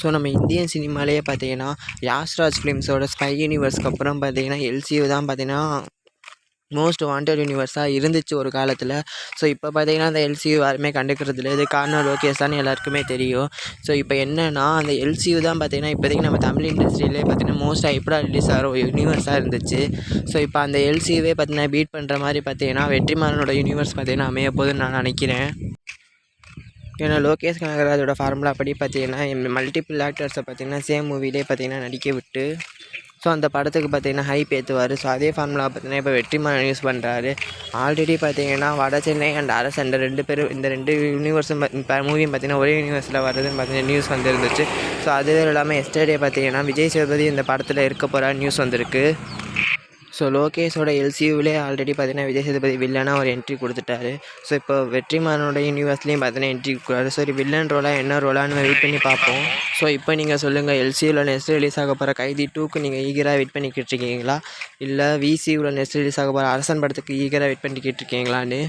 So நம்ம Indian சினிமாலேயே பார்த்தீங்கன்னா Yash Raj ஃபிலிம்ஸோட spy யூனிவர்ஸ்க்கு அப்புறம் பார்த்தீங்கன்னா எல்சியூ தான் பார்த்தீங்கன்னா மோஸ்ட் வாண்டட் யூனிவர்ஸாக இருந்துச்சு ஒரு காலத்தில். ஸோ இப்போ பார்த்தீங்கன்னா அந்த எல்சியூ யாருமே கண்டுக்கிறது இல்லை இது காரணம் லோகேஷ் தான் எல்லாருக்குமே தெரியும். ஸோ இப்போ என்னென்னா அந்த எல்சியூ தான் பார்த்தீங்கன்னா இப்போதைக்கு நம்ம தமிழ் இண்டஸ்ட்ரியிலே பார்த்தீங்கன்னா மோஸ்ட் ஹைப்பராக ரிலீஸ் ஆகிற ஒரு யூனிவர்ஸாக இருந்துச்சு. ஸோ இப்போ அந்த எல்சியூவே பார்த்தீங்கன்னா பீட் பண்ணுற மாதிரி பார்த்தீங்கன்னா வெற்றிமாறனோட யூனிவர்ஸ் பார்த்தீங்கன்னா அமைய போதுன்னு நான் நினைக்கிறேன். ஏன்னா லோகேஷ் கனகராஜோட ஃபார்முலா படி பார்த்தீங்கன்னா மல்டிபிள் ஆக்டர்ஸை பார்த்தீங்கன்னா சேம் மூவிலே பார்த்தீங்கன்னா நடிக்க விட்டு ஸோ அந்த படத்துக்கு பார்த்தீங்கன்னா ஹைப் ஏற்றுவார் ஸோ அதே ஃபார்முலா பார்த்தீங்கன்னா இப்போ வெற்றிமாறன் யூஸ் பண்ணுறாரு ஆல்ரெடி பார்த்தீங்கன்னா வட சென்னை அண்ட் அரசு அந்த ரெண்டு பேரும் இந்த ரெண்டு யூனிவர்ஸும் இப்போ மூவியும் பார்த்தீங்கன்னா ஒரே யூனிவர்ஸில் வருதுன்னு பார்த்தீங்கன்னா நியூஸ் வந்துருந்துச்சு. ஸோ அது இல்லாமல் எஸ்டர்டே பார்த்தீங்கன்னா விஜய் சேதுபதி இந்த படத்தில் இருக்க போகிற நியூஸ் வந்திருக்கு. ஸோ லோகேஷோட எல்சியூவிலே ஆல்ரெடி பார்த்தீங்கன்னா விஜய் சேதுபதி வில்லனாக ஒரு என்ட்ரி கொடுத்துட்டாரு. ஸோ இப்போ வெற்றிமாறனோட யூனிவர்ஸ்லேயும் பார்த்தீங்கன்னா என்ட்ரி கொடுக்குறாரு. ஸோ வில்லன் ரோலா என்ன ரோலான்னு வெயிட் பண்ணி பார்ப்போம். ஸோ இப்போ நீங்கள் சொல்லுங்கள் எல்சியூவில் நெக்ஸ்ட் ரிலீஸ் ஆக போகிற கைதி டூக்கு நீங்கள் ஈகராக வெயிட் பண்ணிக்கிட்டு இருக்கீங்களா இல்லை விசியூவில் நெக்ஸ்ட் ரிலீஸ் ஆக போகிற அரசன் படத்துக்கு ஈகராக வெயிட் பண்ணிக்கிட்டு இருக்கீங்களான்னு